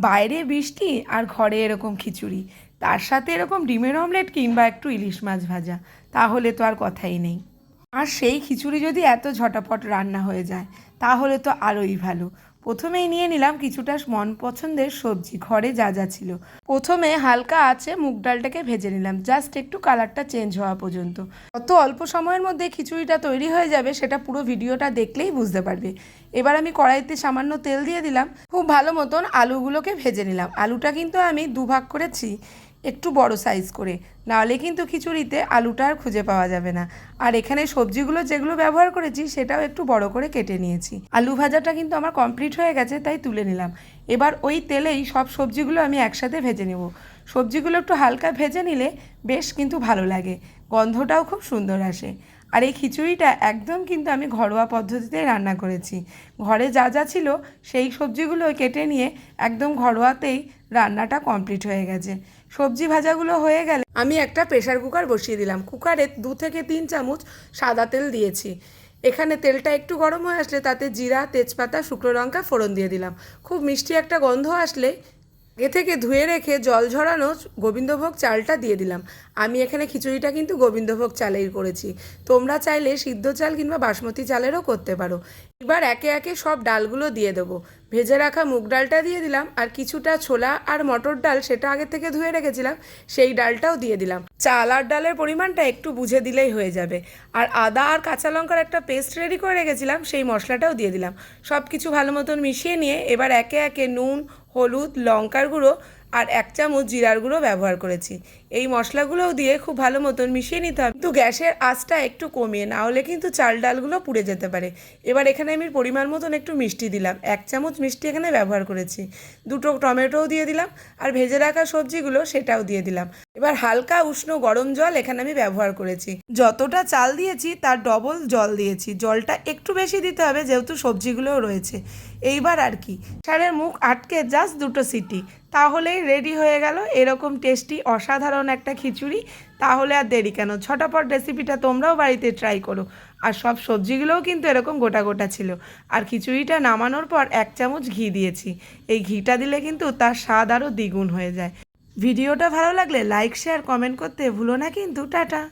বাইরে বৃষ্টি আর ঘরে এরকম খিচুড়ি। তার সাথে এরকম ডিমের অমলেট কিংবা একটু ইলিশ মাছ ভাজা, তাহলে তো আর কথাই নেই। আর সেই খিচুড়ি যদি এত ঝটাপট রান্না হয়ে যায়, তাহলে তো আরোই ভালো। প্রথমেই নিয়ে নিলাম কিছুটা মন পছন্দের সবজি, ঘরে যা যা ছিল। প্রথমে হালকা আছে মুগ ডালটাকে ভেজে নিলাম, জাস্ট একটু কালারটা চেঞ্জ হওয়া পর্যন্ত। কত অল্প সময়ের মধ্যে খিচুড়িটা তৈরি হয়ে যাবে, সেটা পুরো ভিডিওটা দেখলেই বুঝতে পারবে। এবার আমি কড়াইতে সামান্য তেল দিয়ে দিলাম, খুব ভালো মতন আলুগুলোকে ভেজে নিলাম। আলুটা কিন্তু আমি দুভাগ করেছি। একটু বড় সাইজ করে। নাহলে কিন্তু খিচুড়িতে আলুটা আর খুঁজে পাওয়া যাবে না। আর এখানে সবজিগুলো যেগুলো ব্যবহার করেছি, সেটাও একটু বড় করে কেটে নিয়েছি। আলু ভাজাটা কিন্তু আমার কমপ্লিট হয়ে গেছে, তাই তুলে নিলাম। এবার ওই তেলেই সব সবজিগুলো আমি একসাথে ভেজে নেব। সবজিগুলো একটু হালকা ভেজে নিলে বেশ কিন্তু ভালো লাগে। গন্ধটাও খুব সুন্দর আসে। আর এই খিচুড়িটা একদম কিন্তু আমি ঘরোয়া পদ্ধতিতে রান্না করেছি। ঘরে যা যা ছিল সেই সবজিগুলো কেটে নিয়ে একদম ঘরোয়াতেই রান্নাটা কমপ্লিট হয়ে গেছে। সবজি ভাজাগুলো হয়ে গেলে আমি একটা প্রেশার কুকার বসিয়ে দিলাম। কুকারে দু থেকে তিন চামচ সাদা তেল দিয়েছি। এখানে তেলটা একটু গরম হয়ে আসলে তাতে জিরা, তেজপাতা, শুকনো লঙ্কা ফোড়ন দিয়ে দিলাম। খুব মিষ্টি একটা গন্ধ আসলে আগে থেকে ধুয়ে রেখে জল ঝরানো গোবিন্দভোগ চালটা দিয়ে দিলাম। আমি এখানে খিচুড়িটা কিন্তু গোবিন্দভোগ চালেই করেছি। তোমরা চাইলে সিদ্ধ চাল কিংবা বাসমতি চালেরও করতে পারো। এবার একে একে সব ডালগুলো দিয়ে দেবো। ভেজে রাখা মুগ ডালটা দিয়ে দিলাম আর কিছুটা ছোলা আর মটর ডাল সেটা আগে থেকে ধুয়ে রেখেছিলাম, সেই ডালটাও দিয়ে দিলাম। চাল আর ডালের পরিমাণটা একটু বুঝে দিলেই হয়ে যাবে। আর আদা আর কাঁচা লঙ্কার একটা পেস্ট রেডি করে রেখেছিলাম, সেই মশলাটাও দিয়ে দিলাম। সব কিছু ভালো মতন মিশিয়ে নিয়ে এবার একে একে নুন হলুদ, লঙ্কার গুঁড়ো আর এক চামচ জিরার গুঁড়ো ব্যবহার করেছি। এই মশলাগুলোও দিয়ে খুব ভালো মতন মিশিয়ে নিতে হবে। কিন্তু গ্যাসের আঁচটা একটু কমিয়ে, না হলে কিন্তু চাল ডালগুলো পুড়ে যেতে পারে। এবার এখানে আমি পরিমাণ মতন একটু মিষ্টি দিলাম। এক চামচ মিষ্টি এখানে ব্যবহার করেছি। দুটো টমেটোও দিয়ে দিলাম আর ভেজে রাখা সবজিগুলো সেটাও দিয়ে দিলাম। এবার হালকা উষ্ণ গরম জল এখানে আমি ব্যবহার করেছি। যতটা চাল দিয়েছি, তার ডবল জল দিয়েছি। জলটা একটু বেশি দিতে হবে, যেহেতু সবজিগুলোও রয়েছে। এইবার আর কি। সারের মুখ আটকে জাস্ট দুটো সিটি। তাহলেই রেডি হয়ে গেল এরকম টেস্টি অসাধারণ একটা খিচুড়ি। তাহলে আর দেরি কেন? ছটাপট রেসিপিটা তোমরাও বাড়িতে ট্রাই করো। আর সব সবজিগুলোও কিন্তু এরকম গোটা গোটা ছিল। আর খিচুড়িটা নামানোর পর এক চামচ ঘি দিয়েছি। এই ঘিটা দিলে কিন্তু তার স্বাদ আরও দ্বিগুণ হয়ে যায়। ভিডিওটা ভালো লাগলে লাইক শেয়ার কমেন্ট করতে ভুলো না কিন্তু টাটা।